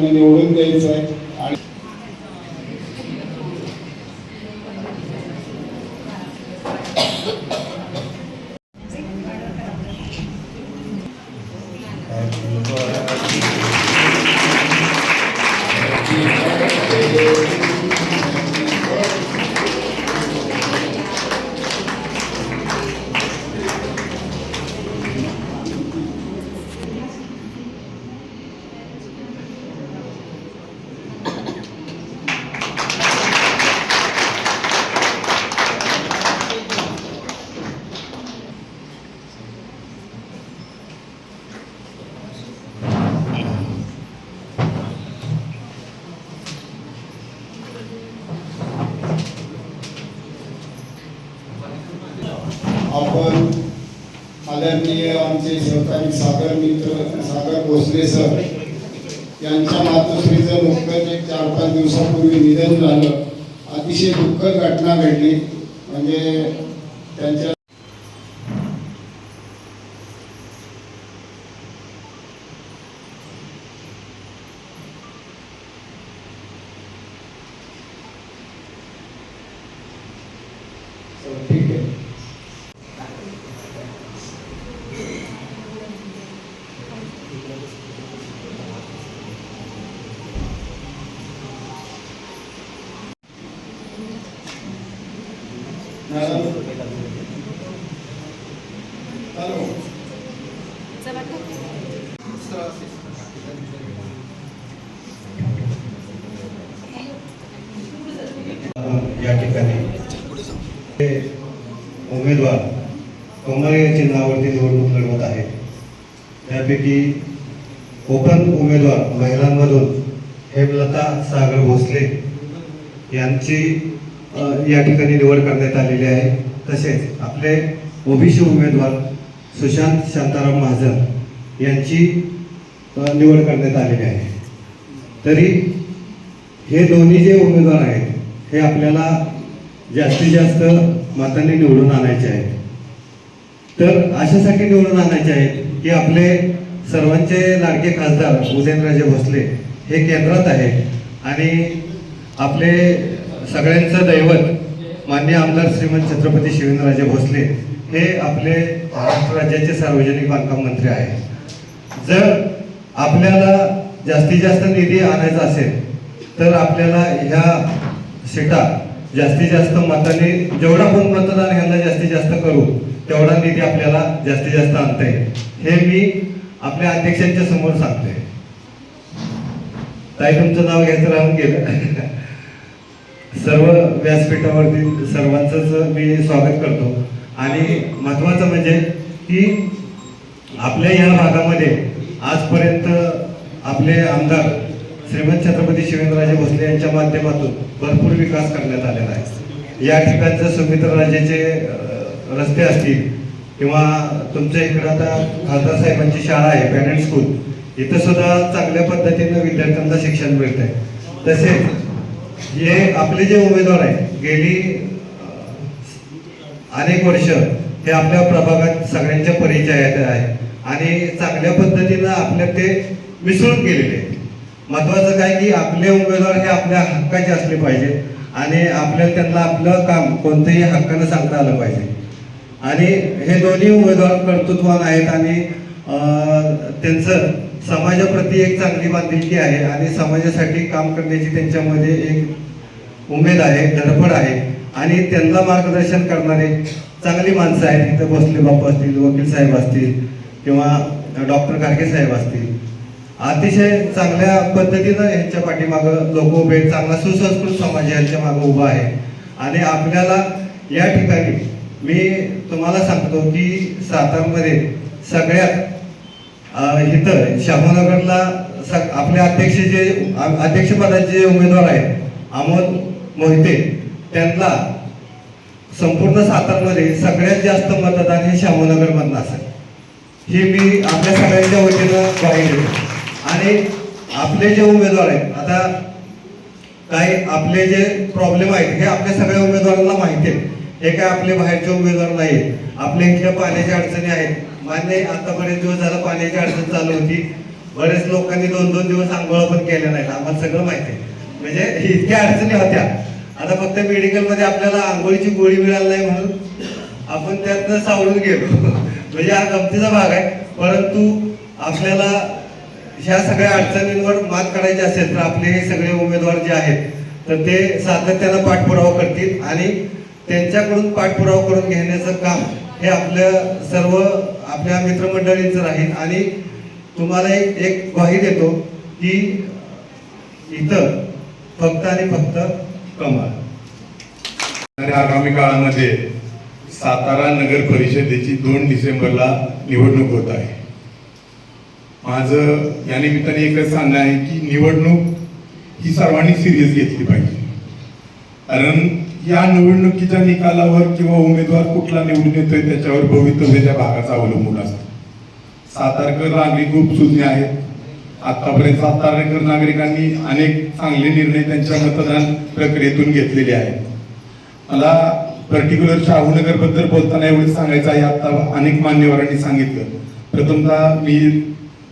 त्यांना बहुसंख्य मताने आदरणीय आमचे सहकारी सागर मित्र सागर भोसले सर यांच्या मातोश्रीचं नुकतंच एक चार पाच दिवसापूर्वी निधन झालं. अतिशय दुःखद घटना घडली. म्हणजे त्यांच्या ठीक आहे मॅडम हॅलो या ठिकाणी हे उमेदवार कमळ या चिन्हावरती निवडणूक लढवत आहेत त्यापैकी ओपन उमेदवार महिलांमधून हेमलता सागर भोसले यांची या ठिकाणी निवड करण्यात आलेली आहे. तसेच आपले ओबीसी उमेदवार सुशांत शांताराम महाजन यांची निवड करण्यात आलेली आहे. तरी हे दोन्ही जे उमेदवार आहेत हे आपल्याला जास्तीत जास्त मतांनी निवडून आणायचे आहेत. तर अशासाठी निवडून आणायचे आहेत की आपले सर्वांचे लाडके खासदार उदयनराजे भोसले हे केंद्रात आहे आणि आपले सगळ्यांचं दैवत मान्य आमदार श्रीमंत छत्रपती शिवेंद्रराजे भोसले हे आपले महाराष्ट्र राज्याचे सार्वजनिक बांधकाम मंत्री आहेत. जर आपल्याला जास्तीत जास्त निधी आणायचा असेल तर आपल्याला ह्या सीटा जास्तीत जास्त मताने जेवढा पण मतदान ह्यांना जास्तीत जास्त करू तेवढा निधी आपल्याला जास्तीत जास्त आणता येईल. हे मी आपल्या अध्यक्षांच्या समोर सांगतोय. ताई तुमचं नाव घ्यायचं राहून गेलं. सर्व व्यासपीठावरती सर्वांचंच मी स्वागत करतो. आणि महत्वाचं म्हणजे की आपल्या या भागामध्ये आजपर्यंत आपले आमदार श्रीमंत छत्रपती शिवेंद्रराजे भोसले यांच्या माध्यमातून भरपूर विकास करण्यात आलेला आहे. या ठिकाणचं सुमित्रराजेचे रस्ते असतील किंवा तुमच्या इकडं आता खासदार साहेबांची शाळा आहे पॅरेंट स्कूल. इथं सुद्धा चांगल्या पद्धतीनं विद्यार्थ्यांना शिक्षण मिळत आहे तसेच हे आपले जे उमेदवार आहेत गेली अनेक वर्ष हे आपल्या प्रभागात सगळ्यांच्या परिचयात आहे आणि चांगल्या पद्धतीनं आपल्या ते मिसळून गेलेले महत्वाचं काय की आपले उमेदवार हे आपल्या हक्काचे असले पाहिजे आणि आपल्याला त्यांना आपलं काम कोणतंही हक्कानं सांगता आलं पाहिजे. आणि हे दोन्ही उमेदवार कर्तृत्वान आहेत आणि त्यांचं समाजाप्रती एक चांगली बांधिलकी आहे आणि समाजासाठी काम करण्याची त्यांच्यामध्ये एक उमेद आहे धडपड आहे. आणि त्यांना मार्गदर्शन करणारे चांगली माणसं आहेत. इथं भोसले बापू असतील वकील साहेब असतील किंवा डॉक्टर गाडगे साहेब असतील. अतिशय चांगल्या पद्धतीनं यांच्या पाठीमागं लोक उभे चांगला सुसंस्कृत समाज यांच्या मागं उभा आहे. आणि आपल्याला या ठिकाणी मी तुम्हाला सांगतो की सातारमध्ये सगळ्यात इथं शाहूनगरला आपले अध्यक्ष जे अध्यक्षपदाचे जे उमेदवार आहेत अमोल मोहिते त्यांना संपूर्ण सातारमध्ये सगळ्यात जास्त मतदान हे शाहूनगरमधनं असेल. हे मी आपल्या सगळ्यांच्या वतीनं पाहिजे आणि आपले जे उमेदवार आहेत आता काही आपले जे प्रॉब्लेम आहेत हे आपल्या सगळ्या उमेदवारांना माहिती आहेत. हे काय आपले बाहेरचे उमेदवार नाही आपल्या इथल्या पाण्याच्या अडचणी आहेत. मान्य आहे, आता बरेच दिवस झाला पाण्याची अडचण चालू होती. बरेच लोकांनी दोन दोन दिवस आंघोळ पण केल्या नाही आम्हाला सगळं माहिती आहे. म्हणजे इतक्या अडचणी होत्या. आता फक्त मेडिकलमध्ये आपल्याला आंघोळीची गोळी मिळाली नाही म्हणून आपण त्यातनं सावरून गेलो. म्हणजे हा गमतीचा भाग आहे. परंतु आपल्याला ह्या सगळ्या अडचणींवर मात करायची असेल तर आपले हे सगळे उमेदवार जे आहेत तर ते सातत्यानं पाठपुरावा करतील आणि त्यांच्याकडून पाठपुरावा करून घेण्याचं काम हे आपल्या सर्व आपल्या मित्रमंडळींचं राहील आणि तुम्हाला एक एक ग्वाही देतो की इथं फक्त आणि फक्त कमाल. आगामी काळामध्ये सातारा नगर परिषदेची दोन डिसेंबरला निवडणूक होत आहे. माझं या निमित्ताने एकच सांगणं आहे की निवडणूक ही सर्वांनी सिरियस घेतली पाहिजे. कारण या निवडणुकीच्या निकालावर किंवा उमेदवार कुठला निवडून येतोय त्याच्यावर भवितव्य त्या भागाचा अवलंबून असतं. सातारकर नागरिक खूप सुज्ञ आहेत. आतापर्यंत सातारकर नागरिकांनी अनेक चांगले निर्णय त्यांच्या मतदान प्रक्रियेतून घेतलेले आहेत. मला पर्टिक्युलर शाहूनगरबद्दल बोलताना एवढं सांगायचं आहे. आता अनेक मान्यवरांनी सांगितलं. प्रथमतः मी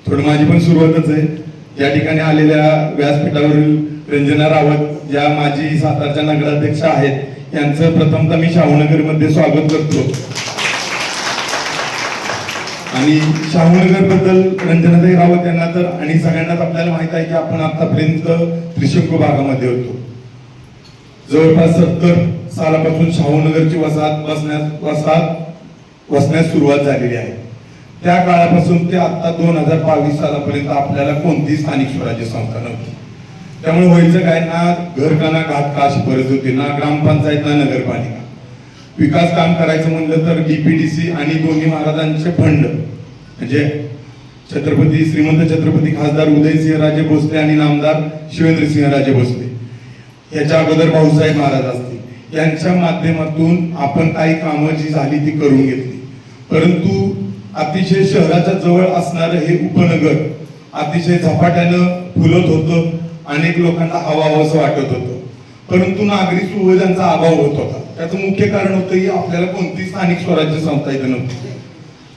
थोडं माझी पण सुरुवातच आहे. या ठिकाणी आलेल्या व्यासपीठावरील रंजना रावत या माजी सातारच्या नगराध्यक्ष आहेत यांचं प्रथमतः मी शाहूनगरमध्ये स्वागत करतो. आणि शाहूनगरबद्दल रंजनाताई रावत यांना तर आणि सगळ्यांनाच आपल्याला माहीत आहे की आपण आतापर्यंत त्रिशंकू भागामध्ये होतो. जवळपास सत्तर सालापासून शाहूनगरची वसाहत बसण्यास वसाहत वसण्यास सुरुवात झालेली आहे. त्या काळापासून ते आता दोन हजार बावीस सालापर्यंत आपल्याला कोणतीही स्थानिक स्वराज्य संस्था नव्हती? त्यामुळे व्हायचं काय ना घर घात काश अशी होती. ना ग्रामपंचायत ना नगरपालिका. विकास काम करायचं म्हणलं तर डीपीडीसी आणि दोन्ही महाराजांचे फंड. म्हणजे छत्रपती श्रीमंत छत्रपती खासदार उदयसिंह राजे भोसले आणि नामदार शिवेंद्रसिंह राजे भोसले. याच्या अगोदर भाऊसाहेब महाराज असतील. यांच्या माध्यमातून आपण काही कामं जी झाली ती करून घेतली. परंतु अतिशय शहराच्या जवळ असणारं हे उपनगर अतिशय झपाट्यानं फुलत होतं. अनेक लोकांना हवाहवंसं वाटत होतं. परंतु नागरी सुविधांचा अभाव होत होता. त्याचं मुख्य कारण होतं की आपल्याला कोणती स्थानिक स्वराज्य संस्था इथं नव्हती.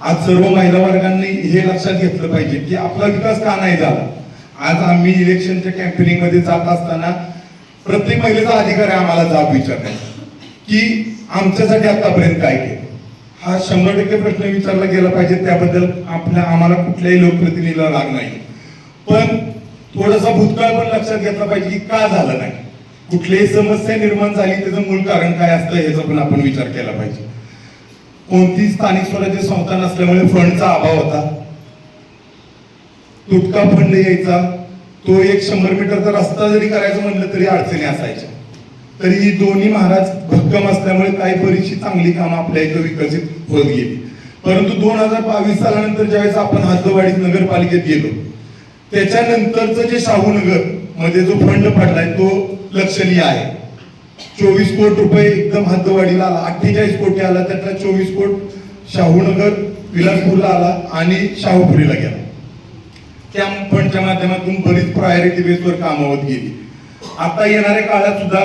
आज सर्व महिला वर्गांनी हे लक्षात घेतलं पाहिजे की आपला विकास का नाही झाला? आज आम्ही इलेक्शनच्या कॅम्पेनिंगमध्ये जात असताना प्रत्येक महिलेचा अधिकार आहे आम्हाला जाब विचारण्याचा. की आमच्यासाठी आतापर्यंत काय केलं? हा शंभर टक्के प्रश्न विचारला गेला पाहिजे त्याबद्दल आपल्या आम्हाला कुठल्याही लोकप्रतिनिधीला राग नाही. पण थोडासा भूतकाळ पण लक्षात घेतला पाहिजे की का झालं नाही. कुठलीही समस्या निर्माण झाली त्याचं मूळ कारण काय असतं याचा पण आपण विचार केला पाहिजे. कोणती स्थानिक स्वराज्य संस्था नसल्यामुळे फंडचा अभाव होता. तुटका फंड यायचा. तो एक शंभर मीटरचा रस्ता जरी करायचं म्हणलं तरी अडचणी असायच्या. तरी ही दोन्ही महाराज भक्कम असल्यामुळे काही बरीचशी चांगली कामं आपल्या इथं विकसित होत गेली. परंतु दोन हजार बावीस सालानंतर ज्यावेळेस आपण हद्दवाडीत नगरपालिकेत गेलो त्याच्यानंतरचं जे शाहूनगरमध्ये जो फंड पडलाय तो लक्षणीय आहे. चोवीस कोट रुपये एकदम हद्दवाडीला आला. अठ्ठेचाळीस कोटी आला त्यातला चोवीस कोट शाहूनगर विलासपूरला आला आणि शाहूपुरीला गेला. त्या फंडच्या माध्यमातून बरीच प्रायोरिटी बेसवर कामं होत गेली. आता येणाऱ्या काळात सुद्धा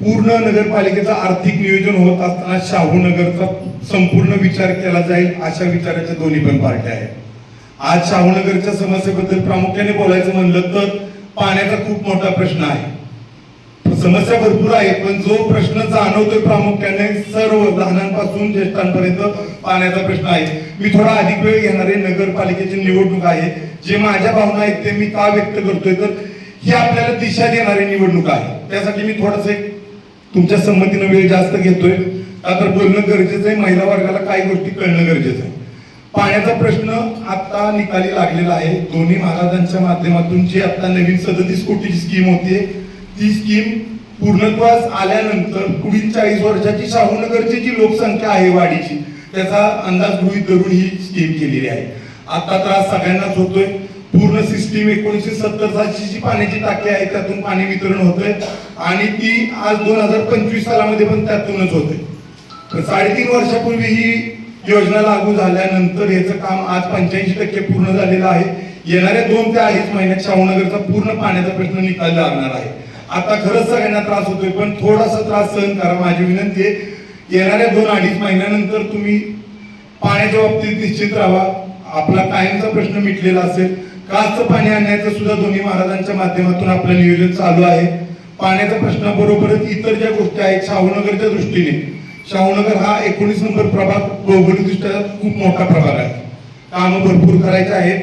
पूर्ण नगरपालिकेचं आर्थिक नियोजन होत असताना शाहूनगरचा संपूर्ण विचार केला जाईल अशा विचाराच्या दोन्ही पण पार्ट्या आहेत. आज शाहूनगरच्या समस्येबद्दल प्रामुख्याने बोलायचं म्हणलं तर पाण्याचा खूप मोठा प्रश्न आहे. समस्या भरपूर आहेत पण जो प्रश्न जाणवतोय प्रामुख्याने सर्व लहानांपासून ज्येष्ठांपर्यंत पाण्याचा प्रश्न आहे. मी थोडा अधिक वेळ घेणारे नगरपालिकेची निवडणूक आहे. जे माझ्या भावना आहेत ते मी का व्यक्त करतोय तर ही आपल्याला दिशा देणारी निवडणूक आहे. त्यासाठी मी थोडस एक तुमच्या संमतीनं वेळ जास्त घेतोय. का तर बोलणं गरजेचं आहे महिला वर्गाला काही गोष्टी कळणं गरजेचं आहे. पाण्याचा प्रश्न आता निकाली लागलेला आहे. दोन्ही महाराजांच्या माध्यमातून जी आता नवीन सदतीस कोटीची स्कीम होती ती स्कीम पूर्णत्वास आल्यानंतर पुढील चाळीस वर्षाची शाहूनगरची जी लोकसंख्या आहे वाढीची त्याचा अंदाज गृहित धरून ही स्कीम केलेली आहे. आता त्रास सगळ्यांनाच होतोय. पूर्ण सिस्टीम एकोणीसशे सत्तर सालची जी पाण्याची टाकी आहे त्यातून पाणी वितरण होतंय. आणि ती आज दोन हजार पंचवीस सालामध्ये पण त्यातूनच होते साडेतीन वर्षापूर्वी ही योजना लागू झाल्यानंतर याचं काम आज पंच्याऐंशी टक्के पूर्ण झालेलं आहे. येणाऱ्या दोन ते अडीच महिन्यात शाहूनगरचा पूर्ण पाण्याचा प्रश्न निकाल लागणार आहे. आता खरंच सगळ्यांना त्रास होतोय पण थोडासा त्रास सहन करा माझी विनंती आहे. येणाऱ्या दोन अडीच महिन्यानंतर तुम्ही पाण्याच्या बाबतीत निश्चित राहा. आपला कायमचा प्रश्न मिटलेला असेल. काच पाणी आणण्याचं सुद्धा दोन्ही महाराजांच्या माध्यमातून आपलं नियोजन चालू आहे. पाण्याच्या प्रश्नाबरोबरच इतर ज्या गोष्टी आहेत शाहूनगरच्या दृष्टीने शाहूनगर हा एकोणीस नंबर प्रभाग भौगोलिकदृष्ट्या खूप मोठा प्रभाग आहे. कामं भरपूर करायचे आहेत.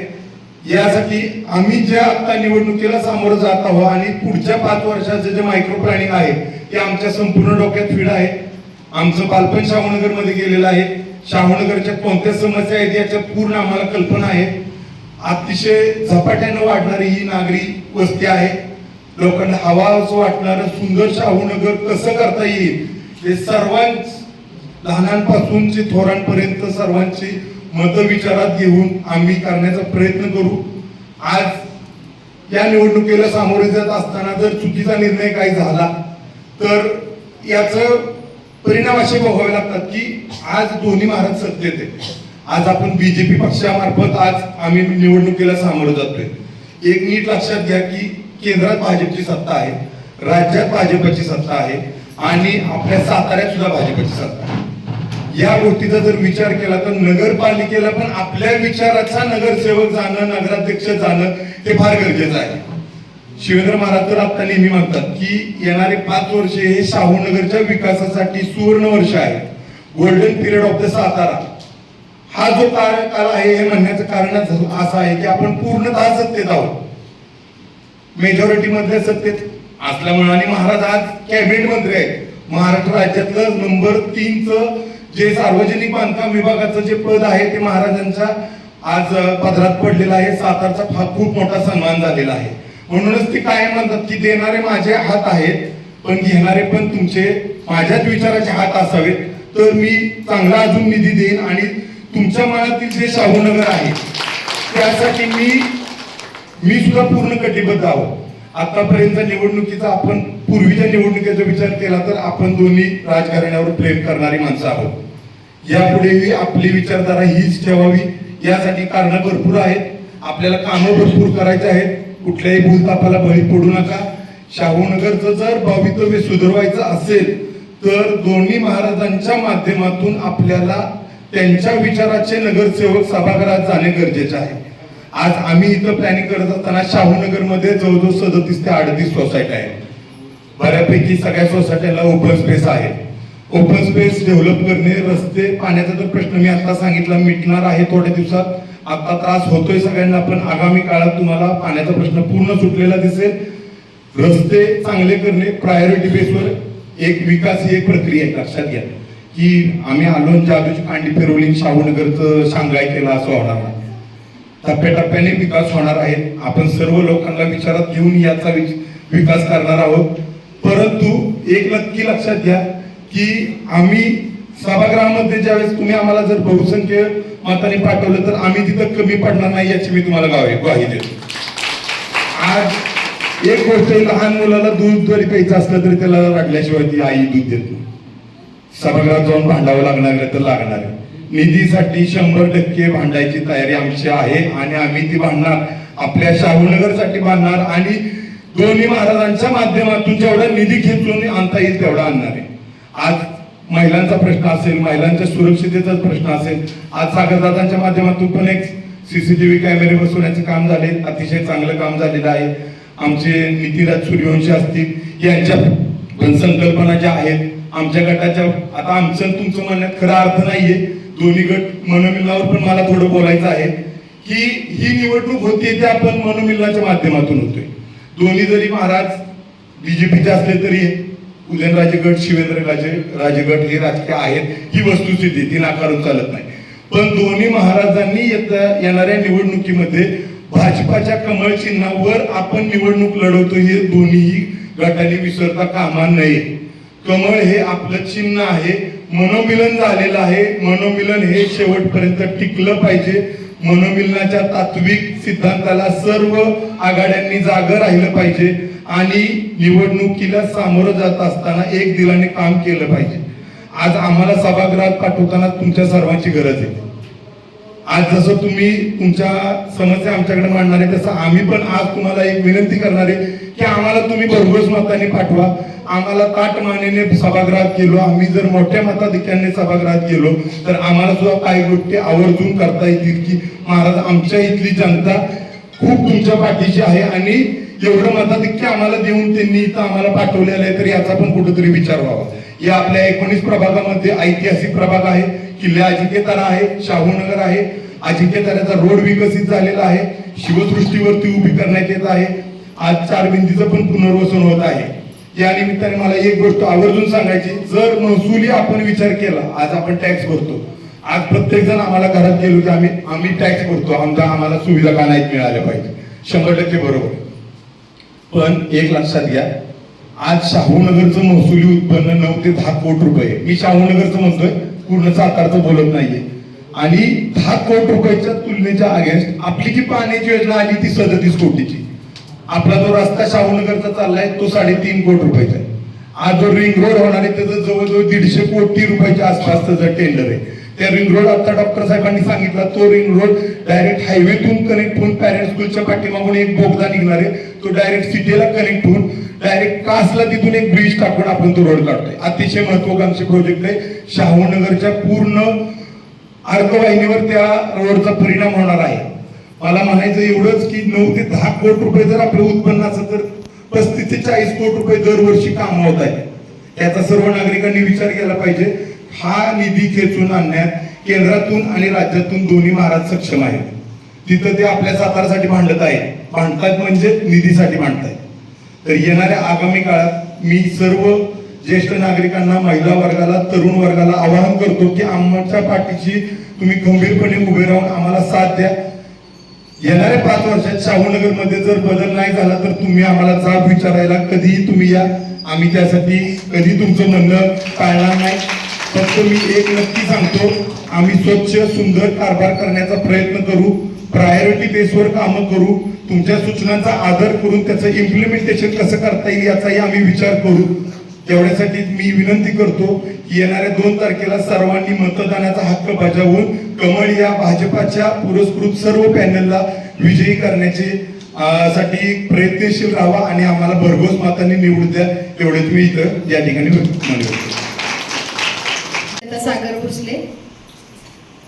यासाठी आम्ही ज्या आता निवडणुकीला सामोरं जात आहोत आणि पुढच्या पाच वर्षाचं जे मायक्रो प्लॅनिंग आहे ते आमच्या संपूर्ण डोक्यात फीड आहे. आमचं बालपण शाहूनगरमध्ये गेलेलं आहे. शाहूनगरच्या कोणत्या समस्या आहेत याच्या पूर्ण आम्हाला कल्पना आहे. अतिशय झपाट्यानं वाढणारी ही नागरी वस्ती आहे. लोकांना हवा असं वाटणारं सुंदर शाहूनगर कसं करता येईल हे सर्वांच लहानांपासूनचे थोरांपर्यंत सर्वांची मतं विचारात घेऊन आम्ही करण्याचा प्रयत्न करू. आज या निवडणुकीला सामोरे जात असताना जर चुकीचा निर्णय काही झाला तर याचं परिणाम असे भोगावे लागतात की आज दोन्ही महाराज सत्तेत आहे आज आपण बीजेपी पक्षामार्फत आज आम्ही निवडणुकीला सामोरं जातोय. एक नीट लक्षात घ्या की केंद्रात भाजपची सत्ता आहे राज्यात भाजपची सत्ता आहे. आणि आपल्या साताऱ्यात सुद्धा भाजपची सत्ता या गोष्टीचा जर विचार केला तर नगरपालिकेला पण आपल्या विचाराचा नगरसेवक जाणं नगराध्यक्ष जाणं हे फार गरजेचं आहे. शिवेंद्र महाराज तर आता नेहमी म्हणतात की येणारे पाच वर्षे हे शाहूनगरच्या विकासासाठी सुवर्ण वर्ष आहे. Golden period of the Satara. हा जो कार्यकाल आहे हे म्हणण्याचं कारण असं आहे की आपण पूर्णतः सत्तेत आहोत. मेजॉरिटी मधल्या सत्तेत असल्यामुळे आणि महाराज आज कॅबिनेट मंत्री आहेत. महाराष्ट्र राज्यातलं नंबर तीनचं जे सार्वजनिक बांधकाम विभागाचं जे पद आहे ते महाराजांच्या आज पदरात पडलेलं आहे. सातारचा फा- खूप मोठा सन्मान झालेला आहे. म्हणूनच ते काय म्हणतात की देणारे माझे हात आहेत पण घेणारे पण तुमचे माझ्याच विचाराचे हात असावेत. तर मी चांगला अजून निधी देईन आणि तुमच्या मनातील जे शाहूनगर आहे त्यासाठी मी मी सुद्धा पूर्ण कटिबद्ध आहोत. आतापर्यंत निवडणुकीचा आपण पूर्वीच्या निवडणुकीचा विचार केला तर आपण दोन्ही राजकारण्यावर प्रेम करणारी माणसं आहोत. यापुढेही आपली विचारधारा हीच ठेवावी यासाठी कारणं भरपूर आहेत. आपल्याला कामं भरपूर करायचे आहेत. कुठल्याही भूलतापाला बळी पडू नका. शाहूनगरचं जर भवितव्य सुधारवायचं असेल तर दोन्ही महाराजांच्या माध्यमातून आपल्याला त्यांच्या विचाराचे नगरसेवक सभागृहात जाणे गरजेचे आहे. आज आम्ही इथं प्लॅनिंग करत असताना शाहूनगरमध्ये जवळजवळ सदतीस ते अडतीस सोसायटी आहेत. बऱ्यापैकी सगळ्या सोसायट्याला ओपन स्पेस आहे. ओपन स्पेस डेव्हलप करणे रस्ते पाण्याचा तर प्रश्न मी आता सांगितला मिटणार आहे थोड्या दिवसात. आता त्रास होतोय सगळ्यांना पण आगामी काळात तुम्हाला पाण्याचा प्रश्न पूर्ण सुटलेला दिसेल. रस्ते चांगले करणे प्रायोरिटी बेसवर एक विकास ही एक प्रक्रिया आहे लक्षात घ्या. की आम्ही आलो जादूची कांडी फिरवली शाहूनगरचं शांघाय केलं असं होणार नाही. टप्प्याटप्प्याने विकास होणार आहे. आपण सर्व लोकांना विचारात घेऊन याचा विकास करणार आहोत. परंतु एक नक्की लक्षात घ्या की आम्ही सभागृहामध्ये ज्यावेळेस तुम्ही आम्हाला जर बहुसंख्य मताने पाठवलं तर आम्ही तिथं कमी पडणार नाही याची मी तुम्हाला गावी ग्वाही देतो. आज एक गोष्ट लहान मुलाला दूध जरी प्यायचं असलं तरी त्याला लागल्याशिवाय ती आई दूध देत नाही. सभागृहात जाऊन भांडावं लागणार तर लागणार आहे. निधीसाठी शंभर टक्के भांडायची तयारी आमची आहे आणि आम्ही ती भांडणार. आपल्या शाहूनगरसाठी भांडणार आणि दोन्ही महाराजांच्या माध्यमातून जेवढा निधी खेचून आणता येईल तेवढा आणणार आहे. आज महिलांचा प्रश्न असेल महिलांच्या सुरक्षितेचा प्रश्न असेल आज सागरदादांच्या माध्यमातून पण एक सीसीटीव्ही कॅमेरे बसवण्याचे काम झाले अतिशय चांगलं काम झालेलं आहे. आमचे नितीराज सूर्यवंशी असतील यांच्या पण संकल्पना ज्या आहेत आमच्या गटाच्या आता आमचं तुमचं म्हणण्यात खरा अर्थ नाहीये. दोन्ही गट मनोमिल्लावर पण मला थोडं बोलायचं आहे की ही निवडणूक होते ते आपण मनोमिलनाच्या माध्यमातून होतोय. दोन्ही जरी महाराज बीजेपीचे असले तरी उदयनराजे गट शिवेंद्रराजे राजे गट हे राजकीय आहेत ही वस्तुस्थिती ती नाकारून चालत नाही. पण दोन्ही महाराजांनी येत्या येणाऱ्या निवडणुकीमध्ये भाजपाच्या कमळ चिन्हावर आपण निवडणूक लढवतो हे दोन्हीही गटाने विसरता कामा नये. कमळ हे आपलं चिन्ह आहे मनोमिलन झालेलं आहे. मनोमिलन हे शेवटपर्यंत टिकलं पाहिजे. मनोमिलनाच्या तात्विक सिद्धांताला सर्व आघाड्यांनी जागं राहिलं पाहिजे आणि निवडणुकीला सामोरं जात असताना एक दिलाने काम केलं पाहिजे. आज आम्हाला सभागृहात पाठवताना तुमच्या सर्वांची गरज आहे. आज जसं तुम्ही तुमच्या समस्या आमच्याकडे मांडणार आहे तसं आम्ही पण आज तुम्हाला एक विनंती करणार आहे की आम्हाला तुम्ही भरघोस मताने पाठवा. आम्हाला ताट मानेने सभागृहात गेलो. आम्ही जर मोठ्या मताधिक्याने सभागृहात गेलो तर आम्हाला सुद्धा काही गोष्टी आवर्जून करता येतील की महाराज आमच्या इथली जनता खूप तुमच्या पाठीशी आहे आणि एवढं मताधिक्य आम्हाला देऊन त्यांनी इथं आम्हाला पाठवलेलं आहे तर याचा पण कुठेतरी विचार व्हावा. या आपल्या एकोणीस प्रभागामध्ये ऐतिहासिक प्रभाग आहे. किल्ले अजिंक्यतारा आहे शाहूनगर आहे. अजिंक्यताऱ्याचा रोड विकसित झालेला आहे. शिवसृष्टीवरती उभी करण्यात येत आहे. आज चार भिंतीचं पण पुनर्वसन होत आहे. या निमित्ताने मला एक गोष्ट आवर्जून सांगायची जर महसुली आपण विचार केला आज आपण टॅक्स भरतो. आज प्रत्येक जण आम्हाला घरात गेलो की आम्ही आम्ही टॅक्स भरतो. आमचा आम्हाला सुविधा का नाही मिळाल्या पाहिजे? शंभर टक्के बरोबर. पण एक लक्षात घ्या आज शाहूनगरचं महसुली उत्पन्न नऊ ते दहा कोटी रुपये मी शाहूनगरचं म्हणतोय. पूर्ण सातारचं बोलत नाहीये. आणि दहा कोटी रुपयाच्या तुलनेच्या अगेन्स्ट आपली जी पाण्याची योजना आली ती सदतीस कोटीची. आपला जो रस्ता शाहूनगरचा चाललाय तो साडेतीन कोटी रुपयाचा आहे. आज जो रिंग रोड होणार आहे त्याचं जवळजवळ दीडशे कोटी रुपयाच्या आसपास त्याचं टेंडर आहे. त्या रिंग रोड आता डॉक्टर साहेबांनी सांगितला तो रिंग रोड डायरेक्ट हायवेतून कनेक्ट होऊन पॅरेंट स्कूलच्या पाठीमागून एक बोगदा निघणार आहे. तो डायरेक्ट सिटीला कनेक्ट होऊन डायरेक्ट कासला तिथून एक ब्रिज टाकून आपण तो रोड काढतोय. अतिशय महत्वाकांक्षी प्रोजेक्ट आहे. शाहूनगरच्या पूर्ण अर्धवाहिनीवर त्या रोडचा परिणाम होणार आहे. मला म्हणायचं एवढंच की नऊ ते दहा कोटी रुपये जर आपलं उत्पन्न असेल तर पस्तीस ते चाळीस कोटी रुपये दरवर्षी काम होत आहे. याचा सर्व नागरिकांनी विचार केला पाहिजे. हा निधी खेचून आणण्यात केंद्रातून आणि राज्यातून दोन्ही महाराज सक्षम आहेत. तिथं ते आपल्या सातारासाठी भांडत आहेत. भांडतात म्हणजे निधीसाठी भांडतायत. तर येणाऱ्या आगामी काळात मी सर्व ज्येष्ठ नागरिकांना महिला वर्गाला तरुण वर्गाला आवाहन करतो की आमच्या पाठीशी तुम्ही गंभीरपणे उभे राहून आम्हाला साथ द्या. येणाऱ्या पाच वर्षात शाहूनगरमध्ये जर बदल नाही झाला तर तुम्ही आम्हाला जाब विचारायला कधीही तुम्ही या. आम्ही त्यासाठी कधी तुमचं म्हणणं टाळणार नाही. फक्त मी एक नक्की सांगतो आम्ही स्वच्छ सुंदर कारभार करण्याचा प्रयत्न करू. प्रायोरिटी बेसवर कामं करू. तुमच्या सूचनांचा आदर करून त्याचं इम्प्लिमेंटेशन कसं करता येईल याचाही आम्ही विचार करू. तेवढ्यासाठी मी विनंती करतो की येणाऱ्या दोन तारखेला सर्वांनी मतदानाचा हक्क बजावून कमळ या भाजपाच्या पुरस्कृत सर्व पॅनलला विजयी करण्याचे साठी प्रयत्नशील राहावा आणि आम्हाला भरघोस मताने निवडून द्या. एवढेच मी इथं या ठिकाणी सागर भोसले.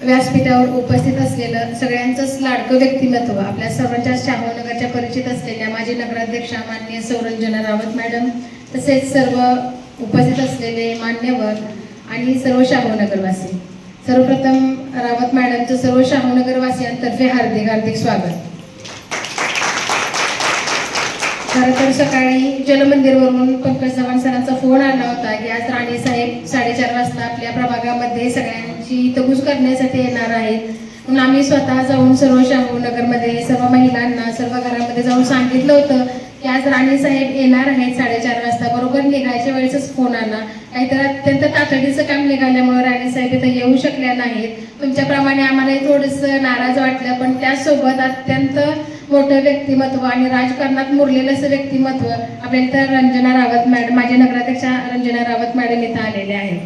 व्यासपीठावर उपस्थित असलेलं सगळ्यांचंच लाडकं व्यक्तिमत्व आपल्या सर्वांच्या शाहूनगरच्या परिचित असलेल्या माजी नगराध्यक्षा मान्य सौरंजना रावत मॅडम तसेच सर्व उपस्थित असलेले मान्यवर आणि सर्व शाहूनगरवासी. सर्वप्रथम रावत मॅडमचं सर्व शाहूनगरवासियांतर्फे हार्दिक हार्दिक स्वागत. खरं तर सकाळी जलमंदिरवरून पंकज चव्हाण सरांचा फोन आला होता की आज राणे साहेब साडेचार वाजता आपल्या प्रभागामध्ये सगळ्यांची तबूज करण्यासाठी येणार आहेत. म्हणून आम्ही स्वतः जाऊन सर्व शाहूनगरमध्ये सर्व महिलांना सर्व घरामध्ये जाऊन सांगितलं होतं की आज राणे साहेब येणार आहेत साडेचार वाजता. बरोबर निघायच्या वेळेसच फोन आला. काहीतरी अत्यंत तातडीचं काम निघाल्यामुळे राणे साहेब इथं येऊ शकल्या नाहीत. तुमच्याप्रमाणे आम्हालाही थोडंसं नाराज वाटलं पण त्यासोबत अत्यंत मोठं व्यक्तिमत्व आणि राजकारणात मुरलेलं असं व्यक्तिमत्व आपल्याला तर रंजना रावत मॅडम माझ्या नगराध्यक्षा रंजना रावत मॅडम इथं आलेले आहेत.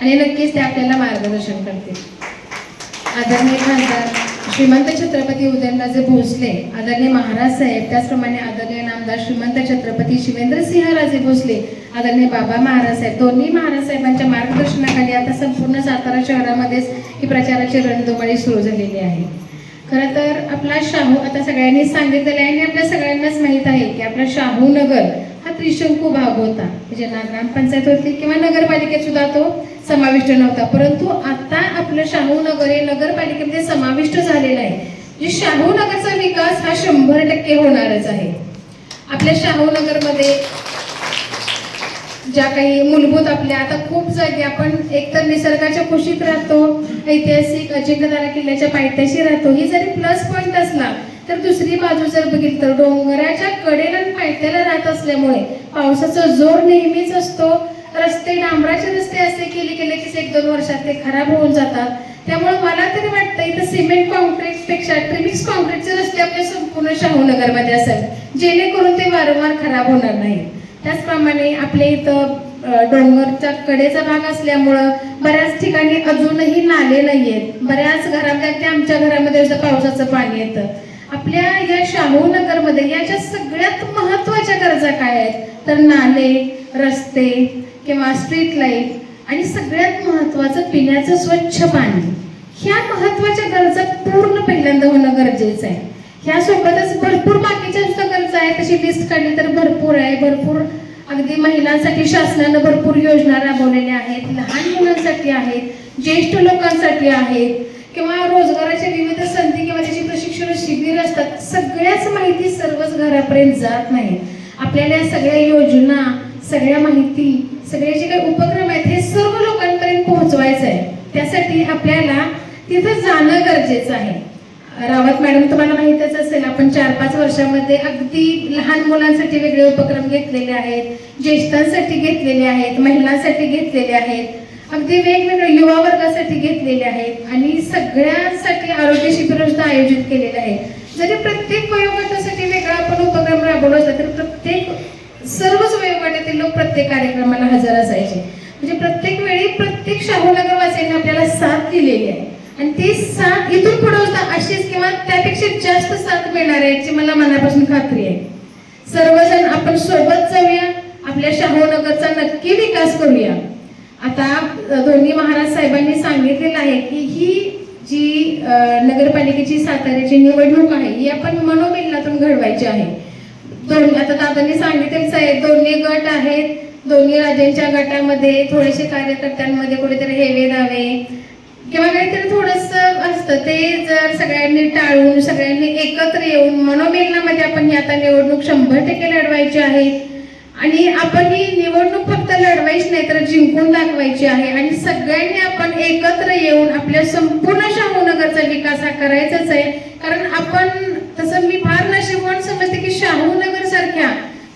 आणि नक्कीच ते आपल्याला मार्गदर्शन करतील. आदरणीय खासदार श्रीमंत छत्रपती उदयनराजे भोसले आदरणीय महाराज साहेब त्याचप्रमाणे आदरणीय नामदार श्रीमंत छत्रपती शिवेंद्रसिंह राजे भोसले आदरणीय बाबा महाराज साहेब दोन्ही महाराज साहेबांच्या मार्गदर्शनाखाली आता संपूर्ण सातारा शहरामध्येच ही प्रचाराची रणधुमाळी सुरू झालेली आहे. खरं तर आपला शाहू आता सगळ्यांनी सांगितलेलं आहे आणि आपल्या सगळ्यांनाच माहीत आहे की आपला शाहू नगर हा त्रिशंकू भाग होता. म्हणजे ना ग्रामपंचायत होती किंवा नगरपालिकेत सुद्धा तो समाविष्ट नव्हता. परंतु आता आपलं शाहू नगर हे नगरपालिकेमध्ये समाविष्ट झालेलं आहे. म्हणजे शाहू नगरचा विकास हा शंभर टक्के होणारच आहे. आपल्या शाहू नगरमध्ये ज्या काही मूलभूत आपल्या आता खूप जागी आपण एकतर निसर्गाच्या कुशीत राहतो ऐतिहासिक अजिंक्यतारा किल्ल्याच्या पायथ्याशी राहतो ही जरी प्लस पॉईंट असला तर दुसरी बाजू जर बघितलं तर डोंगराच्या कडेला पायथ्याला राहत असल्यामुळे पावसाचा जोर नेहमीच असतो. रस्ते डांबराचे रस्ते असे केले गेले की एक दोन वर्षात ते खराब होऊन जातात. त्यामुळे मला तरी वाटतं इथं सिमेंट कॉन्क्रीटपेक्षा ट्रिमिक्स कॉन्क्रीटचे रस्ते आपल्या संपूर्ण शाहूनगरमध्ये असेल जेणेकरून ते वारंवार खराब होणार नाही त्याचप्रमाणे आपल्या इथं डोंगरच्या कडेचा भाग असल्यामुळं बऱ्याच ठिकाणी अजूनही नाले नाहीयेत. बऱ्याच घरामध्ये आमच्या घरामध्ये सुद्धा पावसाचं पाणी येतं. आपल्या या शाहूनगरमध्ये याच्या सगळ्यात महत्त्वाच्या गरजा काय आहेत? तर नाले रस्ते किंवा स्ट्रीट लाइट आणि सगळ्यात महत्वाचं पिण्याचं स्वच्छ पाणी. ह्या महत्त्वाच्या गरजा पूर्ण पहिल्यांदा होणं गरजेचं आहे. ह्यासोबतच भरपूर बाकीच्या सुद्धा गरजा आहेत तशी लिस्ट काढली तर भरपूर आहे. भरपूर अगदी महिलांसाठी शासनानं भरपूर योजना राबवलेल्या आहेत. लहान मुलांसाठी आहेत ज्येष्ठ लोकांसाठी आहेत किंवा रोजगाराच्या विविध संधी किंवा त्याची प्रशिक्षण शिबिर असतात सगळ्याच माहिती सर्वच घरापर्यंत जात नाही आपल्याला सगळ्या योजना सगळ्या माहिती सगळे जे काही उपक्रम आहेत हे सर्व लोकांपर्यंत पोहोचवायचं आहे. त्यासाठी आपल्याला तिथं जाणं गरजेचं आहे. रावत मॅडम तुम्हाला माहितच असेल आपण चार पाच वर्षामध्ये अगदी लहान मुलांसाठी वेगळे उपक्रम घेतलेले आहेत. ज्येष्ठांसाठी घेतलेले आहेत महिलांसाठी घेतलेले आहेत. अगदी वेगवेगळे युवा वर्गासाठी घेतलेले आहेत आणि सगळ्यांसाठी आरोग्य शिबिर सुद्धा आयोजित केलेले आहेत जरी प्रत्येक वयोगटासाठी वेगळा आपण उपक्रम राबवला असला तर प्रत्येक सर्वच वयोगटातील लोक प्रत्येक कार्यक्रमाला हजर असायचे. म्हणजे प्रत्येक वेळी प्रत्येक शाहू नगरवासियांनी आपल्याला साथ दिलेली आहे. आणि ती साथ इथून पुढे सुद्धा अशीच किंवा त्यापेक्षा जास्त साथ मिळणार आहे याची मला मनापासून खात्री आहे. सर्वजण आपण सोबत जाऊया आपल्या शाहूनगरचा नक्की विकास करूया. आता दोन्ही महाराज साहेबांनी सांगितलेलं आहे की ही जी नगरपालिकेची साताऱ्याची निवडणूक आहे ही आपण मनोमिल्लातून घडवायची आहे. दोन आता दादांनी सांगितलेच आहे दोन्ही गट आहेत दोन्ही राज्यांच्या गटामध्ये थोडेसे कार्यकर्त्यांमध्ये कुठेतरी हेवे दावे किंवा काहीतरी थोडस असतं. ते जर सगळ्यांनी टाळून सगळ्यांनी एकत्र येऊन मनोमिलनामध्ये आपण ही आता निवडणूक शंभर टक्के लढवायची आहे. आणि आपण ही निवडणूक फक्त लढवायची नाही तर जिंकून दाखवायची आहे. आणि सगळ्यांनी आपण एकत्र येऊन आपल्या संपूर्ण शाहूनगरचा विकास हा करायचाच आहे. कारण आपण तसं मी फार नशीबवान समजते की शाहूनगर सारख्या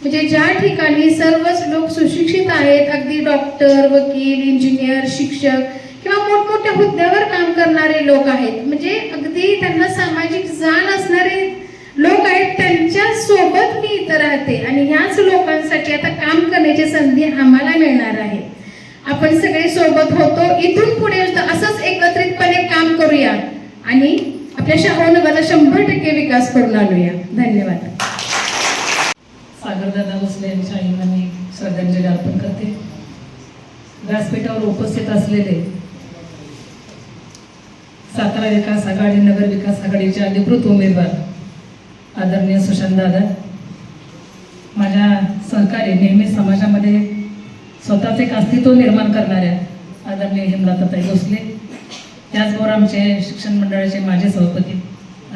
म्हणजे ज्या ठिकाणी सर्वच लोक सुशिक्षित आहेत अगदी डॉक्टर वकील इंजिनियर शिक्षक किंवा मोठमोठ्या हुद्द्यावर काम करणारे लोक आहेत. म्हणजे अगदी त्यांना सामाजिक जाण असणारे लोक आहेत त्यांच्यासोबत मी इथं राहते. आणि ह्याच लोकांसाठी आता काम करण्याची संधी आम्हाला मिळणार आहे. आपण सगळे सोबत होतो इथून पुढे असंच एकत्रितपणे काम करूया. आणि आपल्या शाहूनगरला शंभर टक्के विकास करून आणूया. धन्यवाद. सागरदादा भोसले यांच्या आईला मी श्रद्धांजली अर्पण करते. व्यासपीठावर उपस्थित असलेले सातारा विकास आघाडी नगर विकास आघाडीचे अधिकृत उमेदवार आदरणीय सुशांत दादा माझ्या सहकारी नेहमी समाजामध्ये स्वतःचे एक अस्तित्व निर्माण करणाऱ्या आदरणीय हेमलताताई भोसले त्याचबरोबर आमचे शिक्षण मंडळाचे माजी सभापती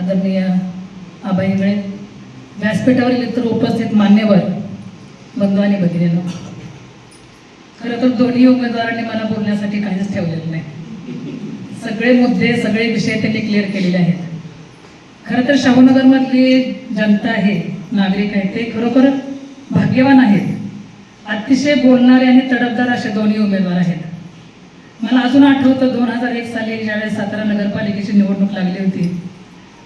आदरणीय आबा इंगळे व्यासपीठावरील इतर उपस्थित मान्यवर बंधू आणि भगिनींनो खरं तर दोन्ही उमेदवारांनी मला बोलण्यासाठी काहीच ठेवलेलं नाही. सगळे मुद्दे सगळे विषय त्यांनी क्लिअर केलेले आहेत. खरं तर शाहूनगरमधली जनता आहे नागरिक आहेत ते खरोखर भाग्यवान आहेत. अतिशय बोलणारे आणि तडफदार असे दोन्ही उमेदवार आहेत. मला अजून आठवतं दोन हजार एक साली ज्यावेळेस सातारा नगरपालिकेची निवडणूक लागली होती.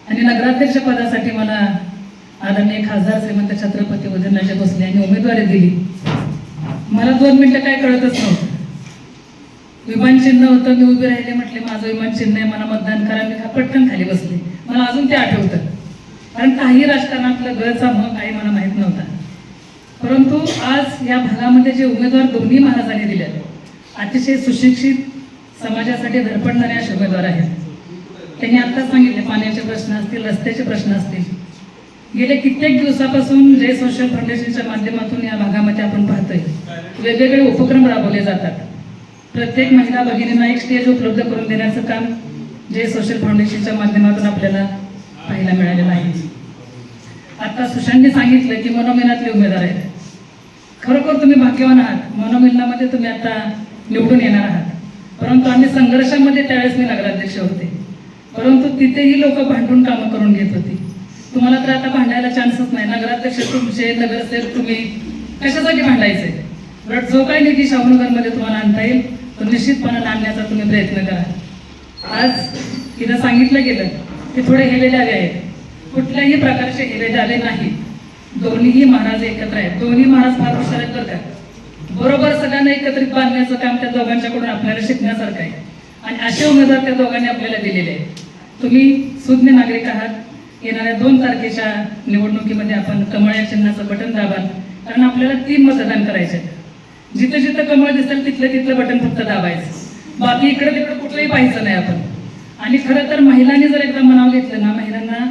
आणि नगराध्यक्ष पदासाठी मला आदरणीय खासदार श्रीमंत छत्रपती उदयनराजे भोसले यांनी उमेदवारी दिली. मला दोन मिनटं काय कळतच नव्हतं. विमान चिन्ह होतं मी उभी राहिले म्हटले माझं विमान चिन्ह आहे मला मतदान करा. मी पटकन खाली बसले. मला अजून ते आठवतं. कारण काही राजकारणातलं गळचा मग काही मला माहीत नव्हता. परंतु आज या भागामध्ये जे उमेदवार दोन्ही महाराजांनी दिले अतिशय सुशिक्षित समाजासाठी धडपडणारे असे उमेदवार आहेत. त्यांनी आत्ताच सांगितले पाण्याचे प्रश्न असतील रस्त्याचे प्रश्न असतील. गेले कित्येक दिवसापासून जय सोशल फाउंडेशनच्या माध्यमातून या भागामध्ये आपण पाहतोय. वेगवेगळे उपक्रम राबवले जातात. प्रत्येक महिला भगिनींना एक स्टेज उपलब्ध करून देण्याचं काम जे सोशल फाउंडेशनच्या माध्यमातून आपल्याला पाहायला मिळालेलं आहे. आता सुशांतने सांगितलं की मनोमेनातले उमेदवार आहेत. खरोखर तुम्ही भाग्यवान आहात. मनोमिलनामध्ये तुम्ही आता निवडून येणार आहात. परंतु आम्ही संघर्षामध्ये त्यावेळेस मी नगराध्यक्ष होते. परंतु तिथेही लोक भांडून कामं करून घेत होती. तुम्हाला तर आता भांडायला चान्सच नाही. नगराध्यक्ष तुमचे नगरसेवक तुम्ही कशासाठी भांडायचे? उलट जो काही निधी शाहूनगरमध्ये तुम्हाला आणता येईल तो निश्चितपणे आणण्याचा तुम्ही प्रयत्न करा. आज तिला सांगितलं गेलं की थोडे हेवे द्यावे आहेत. कुठल्याही प्रकारचे हेवे द्यावे नाहीत दोन्हीही महाराज एकत्र आहेत. दोन्ही महाराज फार हुशार करतात बरोबर सगळ्यांना एकत्रित बांधण्याचं काम त्या दोघांच्याकडून आपल्याला शिकण्यासारखं आहे. आणि असे उमेदवार त्या दोघांनी आपल्याला दिलेले आहेत. तुम्ही सुज्ञ नागरिक आहात. येणाऱ्या दोन तारखेच्या निवडणुकीमध्ये आपण कमळ या चिन्हाचं बटन दाबाल. कारण आपल्याला तीन मतदान करायचे आहेत जिथं जिथं कमळ दिसेल तिथलं तिथलं बटन फक्त दाबायचं. बाकी इकडे तिकडे कुठलंही पाहायचं नाही आपण. आणि खरं तर महिलांनी जर एकदा मनाव घेतलं ना महिलांना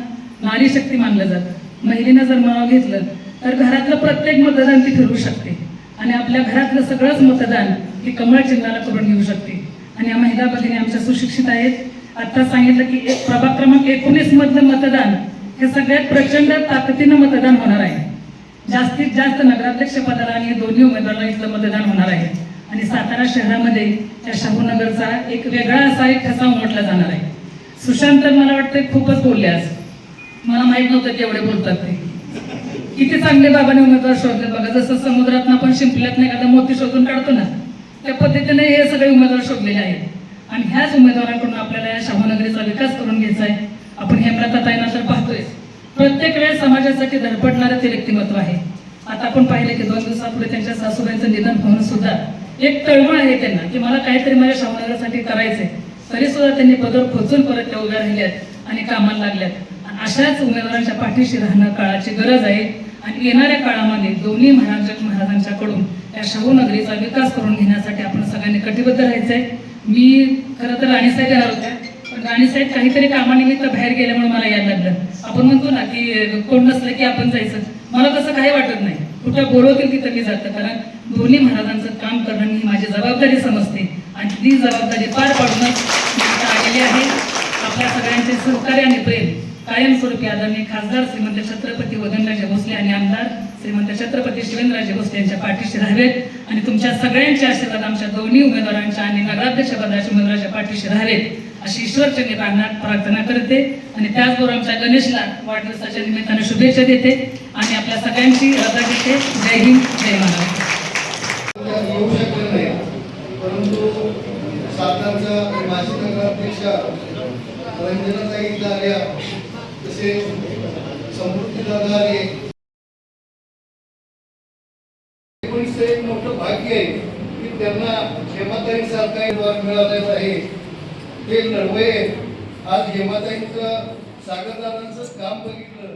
नारी शक्ती मानलं जातं. महिलेनं जर मनाव घेतलं तर घरातलं प्रत्येक मतदान ती ठरवू शकते. आणि आपल्या घरातलं सगळंच मतदान ती कमळ चिन्हाला करून घेऊ शकते. आणि या महिला भगिनी आमच्या सुशिक्षित आहेत. आता सांगितलं की एक प्रभाग क्रमांक एकोणीस मधलं मतदान हे सगळ्यात प्रचंड ताकदीनं मतदान होणार आहे. जास्तीत जास्त नगराध्यक्ष पदाला आणि दोन्ही उमेदवारांना इथलं मतदान होणार आहे. आणि सातारा शहरामध्ये त्या शाहूनगरचा एक वेगळा असा एक ठसा उमटला जाणार आहे. सुशांत तर मला वाटतं खूपच बोलले आज. मला माहीत नव्हतं की एवढे बोलतात ते. किती चांगले बाबाने उमेदवार शोधले. बघा जसं समुद्रात आपण शिंपल्यात नाही एखादा मोती शोधून काढतो ना त्या पद्धतीने हे सगळे उमेदवार शोधलेले आहेत. आणि ह्याच उमेदवारांकडून आपल्याला या शाहूनगरीचा विकास करून घ्यायचा आहे. आपण हेमलता ताईंना तर पाहतोय प्रत्येक वेळेस समाजासाठी धडपडणारं ते व्यक्तिमत्व आहे. आता आपण पाहिलं की दोन दिवसापुढे त्यांच्या सासूबाईंचं निधन होऊन सुद्धा एक तळमळ आहे त्यांना की मला काहीतरी माझ्या शाहूनगरासाठी करायचंय. तरी सुद्धा त्यांनी पदर खोचून परत त्या उभ्या राहिल्यात आणि कामाला लागल्यात. अशाच उमेदवारांच्या पाठीशी राहणं काळाची गरज आहे. आणि येणाऱ्या काळामध्ये दोन्ही महाराज महाराजांच्याकडून या शाहू नगरीचा विकास करून घेण्यासाठी आपण सगळ्यांनी कटिबद्ध राहायचंय. मी खरं तर राणीसाहेब येणार होत्या. पण राणीसाहेब काहीतरी कामानिमित्त बाहेर गेल्यामुळे मला यायला लागलं. आपण म्हणतो ना की कोण नसलं की आपण जायचं. मला तसं काही वाटत नाही. कुठं बोलवतील तिथं मी जातं. कारण दोन्ही महाराजांचं काम करणं ही माझी जबाबदारी समजते. आणि ती जबाबदारी पार पाडूनच आलेली आहे. आपल्या सगळ्यांचे सहकार्य आणि प्रेम कायमस्वरूपी आदरणीय खासदार श्रीमंत छत्रपती वदनराजे भोसले आणि आमदार श्रीमंत छत्रपती शिवेंद्रराजे भोसले यांच्या पाठीशी राहावेत. आणि तुमच्या सगळ्यांचे आशीर्वाद आमच्या दोन्ही उमेदवारांच्या आणि नगराध्यक्ष पदाच्या उमेदवाराच्या पाठीशी राहावेत अशी ईश्वरचंदी प्रार्थना प्रार्थना करते. आणि त्याचबरोबर आमच्या गणेशला वाढदिवसाच्या निमित्ताने शुभेच्छा देते. आणि आपल्या सगळ्यांची रजा घेते जय हिंद जय महाराज येऊ शकले नाही. परंतु सातारच्या माजी नगराध्यक्ष रंजनाताई दार्या तसे समृद्धी एकोणीस एक मोठं भाग्य आहे. त्यांना हेमाताई द्वार वर मिळालेला आहे. ते लढवय आज हेमाताईंचं सागरदारांचंच काम बघितलं.